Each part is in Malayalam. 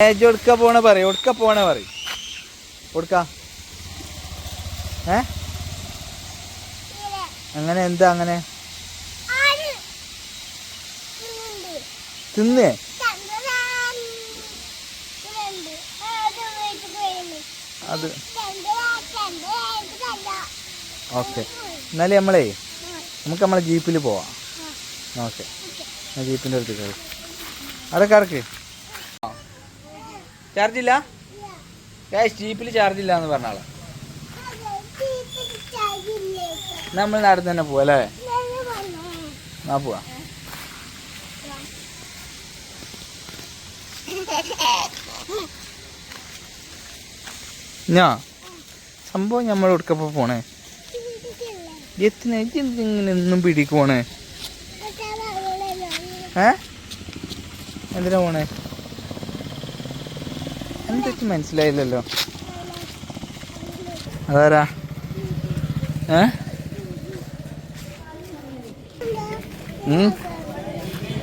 ഏജ് ഒടുക്ക പോണ പറ ഒടുക്ക പോണ പറ ഒടുക്ക ഏ? അങ്ങനെ എന്താ അങ്ങനെ? തിന്നേ? അത്. ഓക്കെ. എന്നാലും നമ്മളേ നമുക്ക് നമ്മളെ ജീപ്പിൽ പോവാം. ഓക്കെ. ജീപ്പിന്റെ അടുത്ത് കയറി. അവിടെ കറക്ക് ചാർജ് ഇല്ല? ജീപ്പിൽ ചാർജ് ഇല്ല എന്ന് പറഞ്ഞാളെ നമ്മൾ നടന്ന് തന്നെ പോവാ അല്ലേ? ആ പോവാ? ഞാ സംഭവം നമ്മൾ എടുക്കപ്പോ പോണേ? എത്തിന് ഇങ്ങനെ എന്നും ഏ? എന്തിനാ പോണേ? എന്തൊക്കെ മനസ്സിലായില്ലല്ലോ. അതാരാ? ഏ?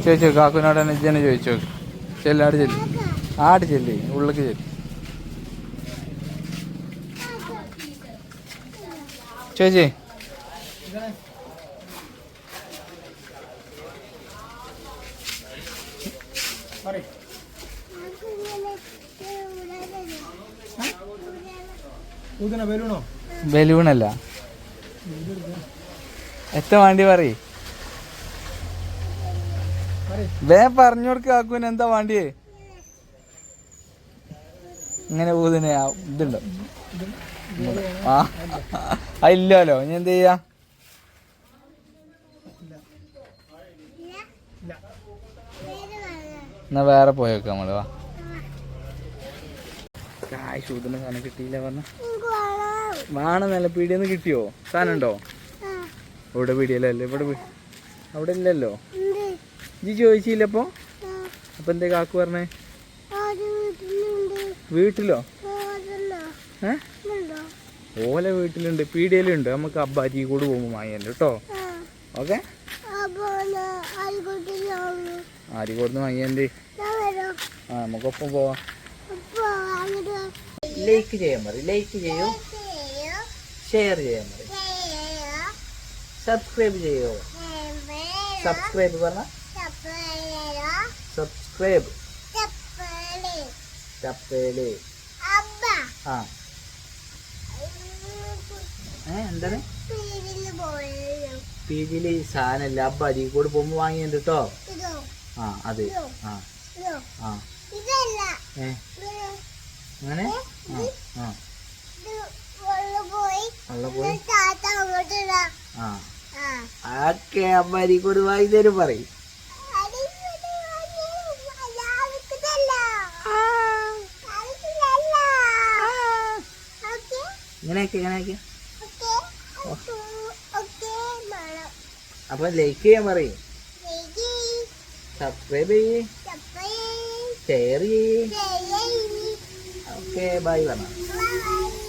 ചോദിച്ചോ കാക്കുനോട് തന്നെ ഇജ്ജനെ ചോദിച്ചോ. ചെല്ലാട് ചെല്ലി. ആട് ചെല്ലി ഉള്ളിലേക്ക് ചെല്ലി. ചേച്ചി ബലൂണോ ബലൂണല്ല. എത്ര വണ്ടി പറ വേ പറഞ്ഞു കൊടുക്ക എന്താ വണ്ടി ഇങ്ങനെ ഊതിനെ ഇതുണ്ടോ. ആ ആ ഇല്ലല്ലോ. ഇനി എന്ത് ചെയ്യാ? എന്നാ വേറെ പോയേക്കാം നമ്മൾ വാ. കാശ് ഊതുന്ന സാധനം കിട്ടിയില്ല പറഞ്ഞ. വേണം നല്ല പീടിയെന്ന് കിട്ടിയോ? സാധനം ഉണ്ടോ ഇവിടെ പീടിയല്ലേ ഇവിടെ അവിടെ ഇല്ലല്ലോ? ജി ചോദിച്ചില്ല അപ്പൊ? അപ്പൊ എന്തേ കാക്കു പറഞ്ഞേ? വീട്ടിലോ? ഓല വീട്ടിലുണ്ട് പീടിയലുണ്ട് നമുക്ക് അബ്ബാജി കൂടെ പോകും വാങ്ങിയല്ലോ കേട്ടോ ഓക്കെ? ആരിക്കോടുന്ന് വാങ്ങിയണ്ട് ആ നമുക്കൊപ്പം പോവാം. ലൈക്ക് ചെയ്യാൻ മതി ലൈക്ക് ചെയ്യൂ. ഷെയർ ചെയ്യാൻ മതി സബ്സ്ക്രൈബ് ചെയ്യോ? സബ്സ്ക്രൈബ് പറഞ്ഞ? സബ്സ്ക്രൈബ് ചപ്പേൽ ആ. ഏ എന്താണ്? പി ജിയിൽ സാധനമില്ല അബ്ബ അരീക്കോട് പോകുമ്പോ വാങ്ങിയുണ്ട് കേട്ടോ ആ അതെ. ആ. ആ. ഏ. അങ്ങനെ? ആ ആ. പോയി വെള്ളം പോയി താത്ത അങ്ങോട്ട് ഇടാ ആ. ആ. ഓക്കെ അബ്ബ അരീക്കോട് വാങ്ങി തരും പറയും. ഇങ്ങനെയൊക്കെ ഇങ്ങനെയൊക്കെ അപ്പൊ ലൈക്ക് ചെയ്യാൻ പറയും സബ്സ്ക്രൈബ് ചെയ്യേ. ഷെയർ ചെയ്യേ. ഓക്കെ ബൈ പറഞ്ഞ Bye.